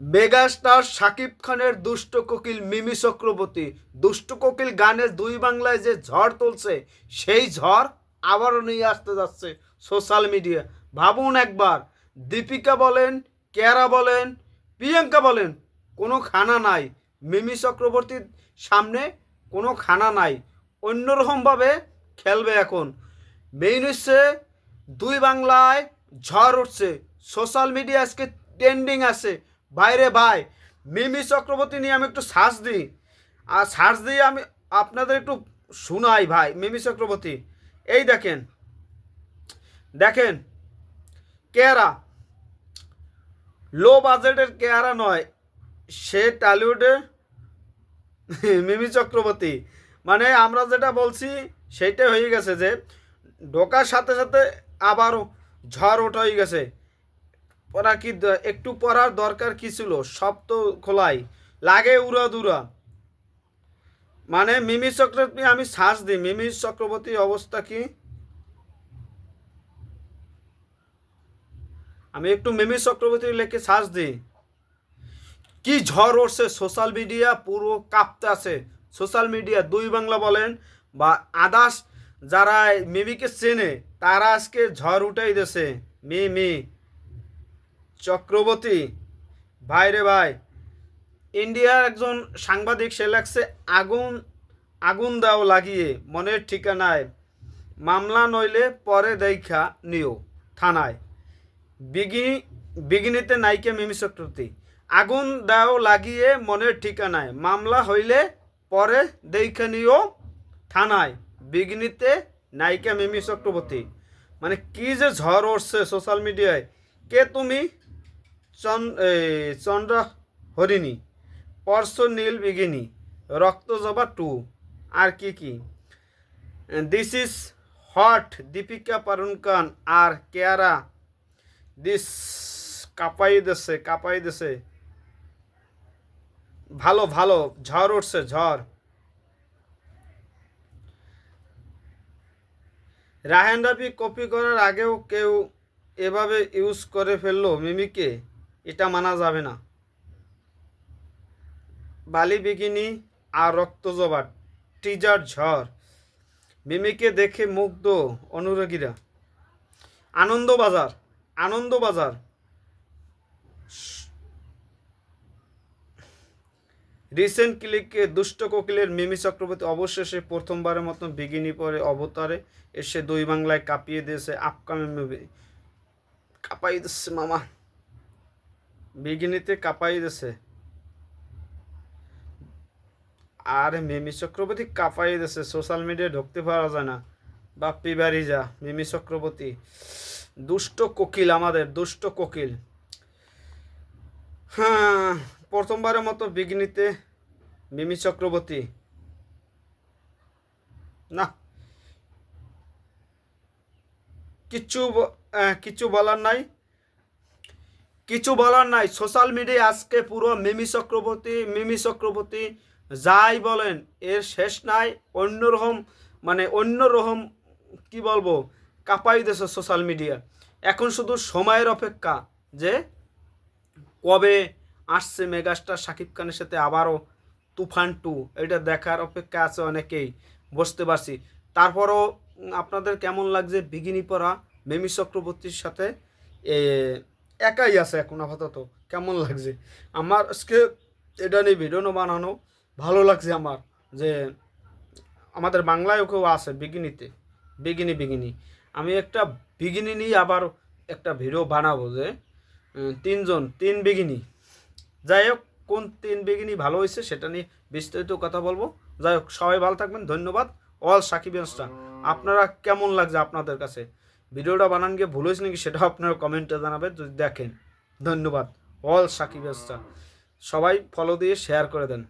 Megastar Shakib খানের দুষ্ট কোকিল মিমি চক্রবর্তী। দুষ্ট কোকিল গানের দুই বাংলায় যে ঝড় তুলছে, সেই ঝড় আবারও নিয়ে আসতে যাচ্ছে সোশ্যাল মিডিয়া। ভাবুন একবার, দীপিকা বলেন কেরা বলেন, প্রিয়াঙ্কা বলেন, কোনো খানা নাই। মিমি চক্রবর্তীর সামনে কোনো খানা নাই। অন্যরকমভাবে খেলবে এখন। মেইন হচ্ছে দুই বাংলায় ঝড় উঠছে। সোশ্যাল মিডিয়া আজকে ট্রেন্ডিং আছে। বাইরে ভাই, মিমি চক্রবর্তী নিয়ে আমি একটু সার্চ দিই। আর সার্চ দিয়ে আমি আপনাদের একটু শোনাই ভাই, মিমি চক্রবর্তী। এই দেখেন দেখেন, কেয়ারা। লো বাজেটের কেয়ারা নয়, সে টলিউডে মিমি চক্রবর্তী। মানে আমরা যেটা বলছি, সেইটাই হয়ে গেছে যে, ঢোকার সাথে সাথে আবারও ঝড় ওঠা হয়ে গেছে। পড়া কি একটু পড়ার দরকার কি ছিল? সব তো খোলাই। লাগে উড়া দুরা। মানে মিমি চক্রবর্তী, আমি শ্বাস দিই। মিমি চক্রবর্তী অবস্থা কি? আমি একটু মিমি চক্রবর্তী লেখে শ্বাস দিই। কি ঝড় উঠছে সোশ্যাল মিডিয়া পুরো কাঁপতে আছে। সোশ্যাল মিডিয়া দুই বাংলা বলেন বা আদার্স যারা মিমিকে চেনে, তারা আজকে ঝড় উঠাই দিয়েছে। মিমি। চক্রবর্তী। ভাই রে ভাই, ইন্ডিয়ার একজন সাংবাদিক, সে লাগছে আগুন আগুন দাও লাগিয়ে, মনের ঠিকানায়। মামলা নইলে পরে দেখা নিও থানায়। বিগিনি বিগিনিতে নাইকে মিমি চক্রবর্তী, আগুন দাও লাগিয়ে, মনের ঠিকানায়। মামলা হইলে পরে দেখা নিও থানায়। বিঘ্নিতে নায়িকা মিমি চক্রবর্তী মানে কি যে ঝড় উঠছে সোশ্যাল মিডিয়ায় কে তুমি চন্দ্র হরিণী পরশ নীল বিঘিনী রক্তজবা টু। আর কি কি? This is hot Deepika Padukone R Kiara this কাপাই দেশে কাপাই দেশে ভালো ভালো, ঝড় উঠছে, ঝড়। রাহেন রাফি কপি করার আগেও কেউ এভাবে ইউজ করে ফেলল, মিমিকে। এটা মানা যাবে না। বালি বিকিনি আর রক্তজবা টিজার ঝড়। মিমিকে দেখে মুগ্ধ অনুরাগীরা। আনন্দবাজার আনন্দবাজার। রিসেন্ট ক্লিকে দুষ্ট কোকিলের মিমি চক্রবর্তী অবশেষে প্রথমবারের মতো বিগিনি পরে অবতারে এসে দুই বাংলায় কাঁপিয়ে দিয়েছে আপকামিং মুভি কাঁপাই দিচ্ছে মামা। বিগিনিতে কাঁপাই দিয়েছে আর মিমি চক্রবর্তী কাঁপাই দিয়েছে সোশ্যাল মিডিয়ায় ঢুকতে পারা যায় না। বাপ্পি বাড়ি যা, মিমি চক্রবর্তী। দুষ্ট কোকিল আমাদের, দুষ্ট কোকিল। হ্যাঁ প্রথমবারের মতো বিঘ্নিতে মিমি চক্রবর্তী। না। কিচ্ছু কিছু বলার নাই। কিছু বলার নাই। সোশ্যাল মিডিয়া আজকে পুরো মিমি চক্রবর্তী মিমি চক্রবর্তী যাই বলেন, এর শেষ নাই। অন্যরকম মানে অন্যরকম, কি বলব, কাঁপাই দিয়েছে সোশ্যাল মিডিয়া। এখন শুধু সময়ের অপেক্ষা যে কবে আসছে মেগাস্টার শাকিব খানের সাথে আবারও তুফান টু, এটা দেখার অপেক্ষা আছে অনেকেই, বুঝতে পারছি। তারপরও আপনাদের কেমন লাগছে বিগিনি পরা মেমি চক্রবর্তীর সাথে? একাই আছে এখন আপাতত। কেমন লাগছে? আমার আজকে এটা নিয়ে ভিডিও বানানো, ভালো লাগছে আমার যে আমাদের বাংলায়ও কেউ আছে বিগিনিতে, বিগিনি বিগিনি। আমি একটা বিগিনি নিয়ে আবার একটা ভিডিও বানাবো যে তিনজন, তিন বিগিনি। যাই হোক, কোন তিন বিগিনি ভালো হয়েছে সেটা নিয়ে বিস্তারিত কথা বলব। যাই হোক, সবাই ভালো থাকবেন, ধন্যবাদ। অল সাকিব আপনারা কেমন লাগছে আপনাদের কাছে? ভিডিওটা বানান গিয়ে ভুল হয়েছে নাকি সেটাও আপনারা কমেন্টে জানাবেন যদি দেখেন। ধন্যবাদ। অল সাকিব সবাই ফলো দিয়ে শেয়ার করে দেন।